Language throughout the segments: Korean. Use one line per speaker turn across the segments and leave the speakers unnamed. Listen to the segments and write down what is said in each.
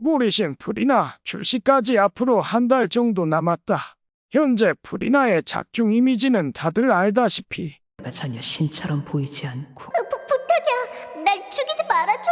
무리신 프리나 출시까지 앞으로 한 달 정도 남았다. 현재 프리나의 작중 이미지는 다들 알다시피
가 전혀 신처럼 보이지 않고
부, 부탁이야. 날 죽이지 말아줘.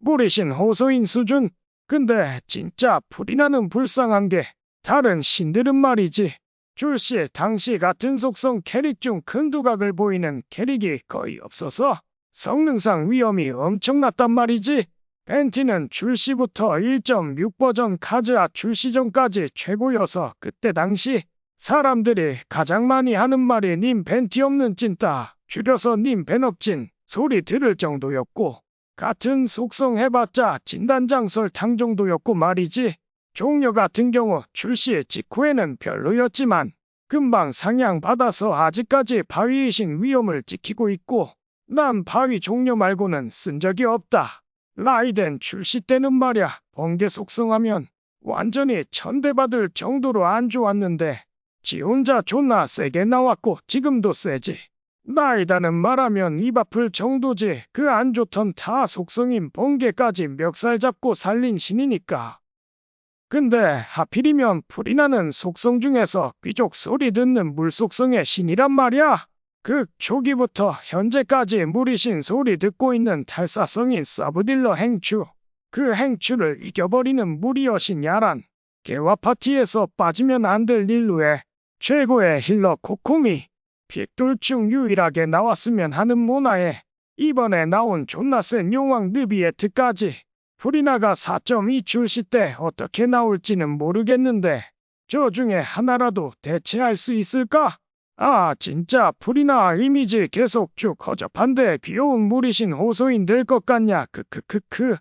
무리신 호소인 수준. 근데 진짜 프리나는 불쌍한 게 다른 신들은 말이지. 출시 당시 같은 속성 캐릭 중 큰 두각을 보이는 캐릭이 거의 없어서 성능상 위험이 엄청났단 말이지. 벤티는 출시부터 1.6 버전 카즈아 출시 전까지 최고여서 그때 당시 사람들이 가장 많이 하는 말이 님 벤티 없는 찐따 줄여서 님 벤업진 소리 들을 정도였고 같은 속성 해봤자 진단장 설탕 정도였고 말이지. 종료 같은 경우 출시 직후에는 별로였지만 금방 상향받아서 아직까지 바위이신 위험을 지키고 있고 난 바위 종료 말고는 쓴 적이 없다. 라이덴 출시 때는 말야 번개 속성하면 완전히 천대받을 정도로 안 좋았는데 지 혼자 존나 세게 나왔고 지금도 세지. 나이다는 말하면 입 아플 정도지 그 안 좋던 타 속성인 번개까지 멱살 잡고 살린 신이니까. 근데 하필이면 프리나는 속성 중에서 귀족 소리 듣는 물 속성의 신이란 말이야. 그 초기부터 현재까지 무리신 소리 듣고 있는 탈사성인 서브딜러 행추. 그 행추를 이겨버리는 무리 여신 야란. 개화 파티에서 빠지면 안될 릴루에 최고의 힐러 코코미. 픽돌 중 유일하게 나왔으면 하는 모나에 이번에 나온 존나 센 용왕 느비에트까지 프리나가 4.2 출시 때 어떻게 나올지는 모르겠는데 저 중에 하나라도 대체할 수 있을까? 아 진짜 프리나 이미지 계속 쭉 허접한데 귀여운 무리신 호소인 될 것 같냐 크크크크.